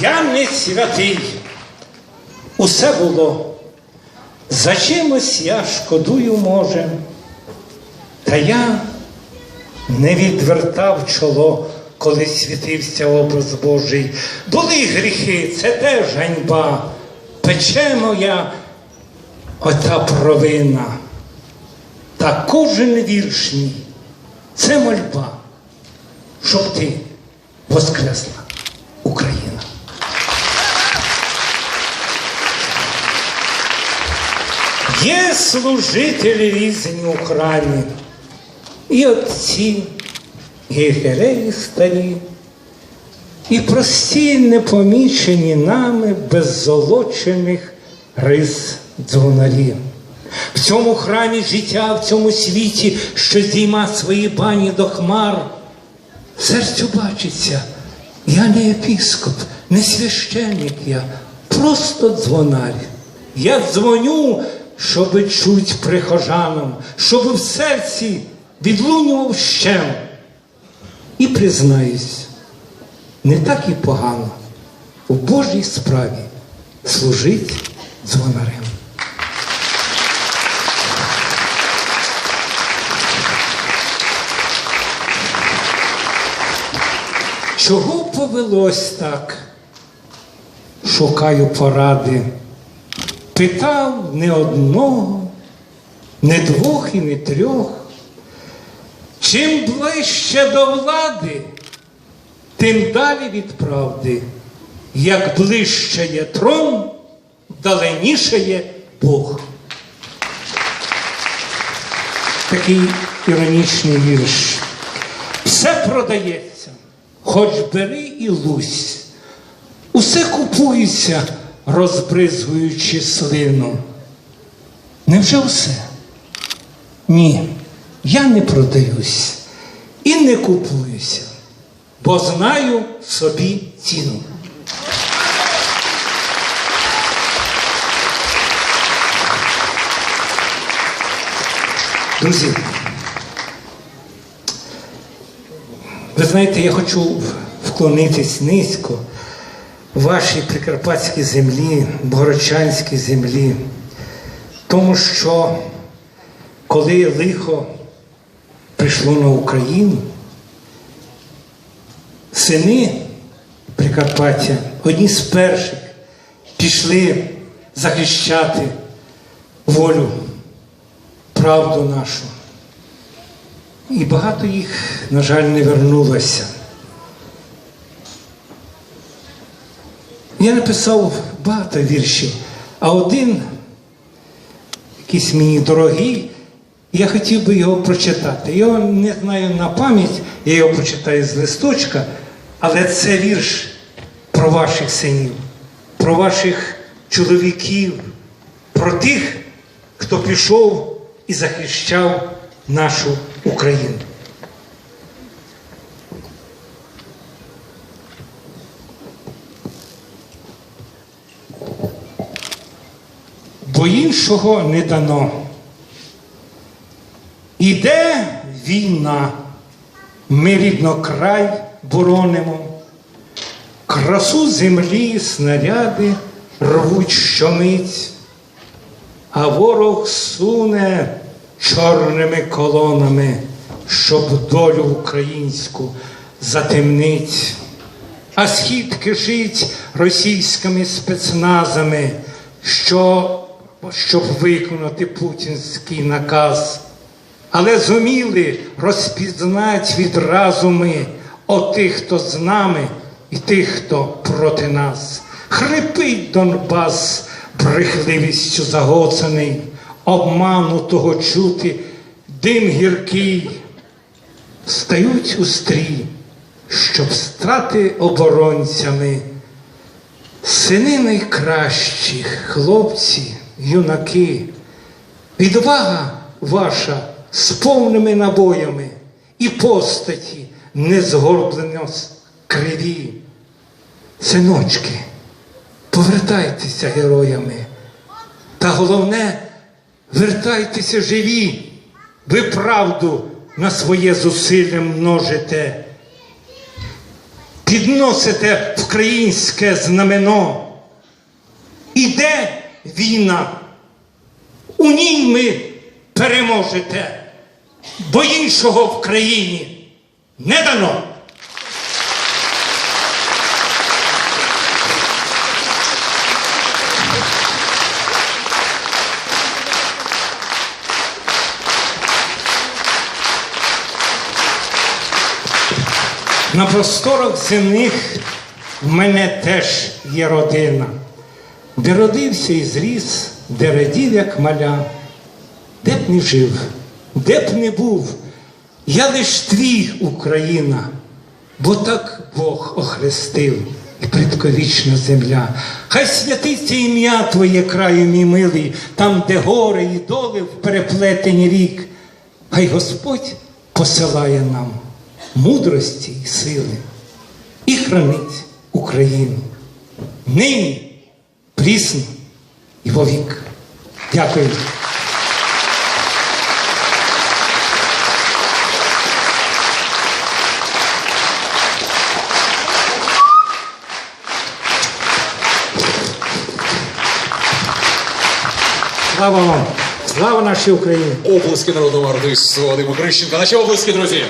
Я не святий. Усе було. За чимось я шкодую, може. Та я не відвертав чоло, коли світився образ Божий. Були гріхи, це теж ганьба. Пече моя ота провина. Та кожен вірш мій це мольба, щоб ти воскресла, Україна. Є служителі різні у храмі, і отці, і гереї старі, і прості, непомічені нами беззолочених рис дзвонарів. В цьому храмі життя, в цьому світі, що здійма свої бані до хмар, серцю бачиться, я не епіскоп, не священник я, просто дзвонар. Я дзвоню, щоби чуть прихожанам, щоб в серці відлунював щем. І признаюсь, не так і погано у Божій справі служить дзвонарем. Чого повелось так? Шукаю поради. Питав не одного, не двох і не трьох. Чим ближче до влади, тим далі від правди. Як ближче є трон, даленіше є Бог. Такий іронічний вірш. Все продається, хоч бери і лусь. Усе купується, розбризгуючи слину. Невже все? Ні, я не продаюсь і не купуюся, бо знаю собі ціну. Друзі, ви знаєте, я хочу вклонитись низько вашій прикарпатській землі, богородчанській землі, тому що коли лихо прийшло на Україну, сини Прикарпаття, одні з перших, пішли захищати волю, правду нашу. І багато їх, на жаль, не вернулося. Я написав багато віршів, а один, якийсь мені дорогий, я хотів би його прочитати. Його не знаю на пам'ять, я його прочитаю з листочка, але це вірш про ваших синів, про ваших чоловіків, про тих, хто пішов і захищав нашу Україну. Бо іншого не дано. Іде війна, ми рідно край боронимо, красу землі снаряди рвуть щомить, а ворог суне чорними колонами, щоб долю українську затемнить. А схід кишить російськими спецназами, що щоб виконати путінський наказ. Але зуміли розпізнати відразу ми отих, хто з нами, і тих, хто проти нас. Хрипить Донбас брехливістю загоцаний, обманутого чути, дим гіркий. Стають у стрій, щоб стати оборонцями. Сини найкращі, хлопці, юнаки, відвага ваша з повними набоями і постаті не згорблено криві. Синочки, повертайтеся героями. Та головне, вертайтеся живі. Ви правду на своє зусилля множите. підносите українське знамено. Іде війна. У ній ми переможете, бо іншого в країні не дано. На просторах земних в мене теж є родина, де родився і зріс, де радів, як маля, де б не жив, де б не був, я лиш твій Україна, бо так Бог охрестив і предковічна земля. Хай святиться ім'я Твоє краю, мій милий, там, де гори і доли в переплетені рік. Хай Господь посилає нам мудрості і сили і хранить Україну. Нині, прісно і вовік. Дякую. Слава вам! Слава нашій Україні! Облески народного артисту Вадиму Крищенка. Наші облески, друзі.